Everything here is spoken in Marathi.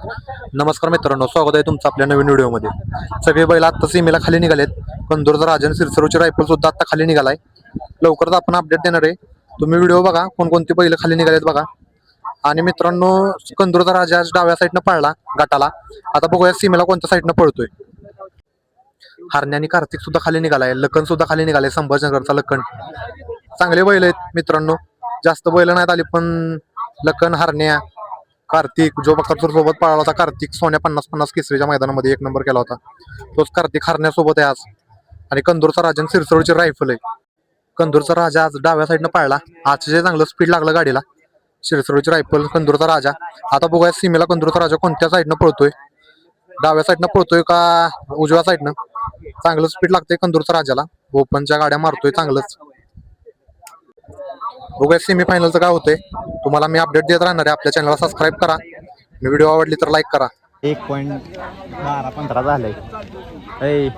नमस्कार मित्रांनो स्वागत आहे तुमचं आपल्या नवीन व्हिडिओमध्ये. सगळे बैल आत्ता सीमेला खाली निघालेत. कंदूरचा राजन सिरसरूची रायफल सुद्धा आता खाली निघालाय. लवकरच आपण अपडेट देणार आहे. तुम्ही व्हिडिओ बघा कोणकोणती बैल खाली निघालेत बघा. आणि मित्रांनो कंदूरचा राजा डाव्या साईडनं पळला गटाला आता बघूया सीमेला कोणत्या साईडनं पळतोय. हरण्या आणि कार्तिक सुद्धा खाली निघालाय. लखन सुद्धा खाली निघालाय संभाजीनगरचा लखन. चांगले बैल आहेत मित्रांनो. जास्त बैल नाहीत आली पण लखन हरण्या कार्तिक जो बकासूर सोबत पळाला होता कार्तिक सोन्या पन्नास पन्नास केसरीच्या मैदानामध्ये एक नंबर केला होता. तोच कार्तिक हरण्यासोबत आहे आज. आणि कंदूरचा राजा आणि सिरसोडची रायफल आहे. कंदूरचा राजा आज डाव्या साईडनं पाळला. आज जे चांगलं स्पीड लागलं गाडीला. शिरसोडची रायफल कंदूरचा राजा. आता बघूया सीमेला कंदूरचा राजा कोणत्या साईडनं पळतोय. डाव्या साईडनं पळतोय का उजव्या साईडनं चांगलं स्पीड लागतंय कंदूरचा राजाला. ओपनच्या गाड्या मारतोय चांगलंच. बघूया सेमीफायनलचं काय होतंय. तुम्हाला मी अपडेट देत राहणार आहे. आपल्या चॅनलला सबस्क्राईब करा. व्हिडिओ आवडली तर लाईक करा. एक पॉईंट बारा पंधरा झालंय. ऐ.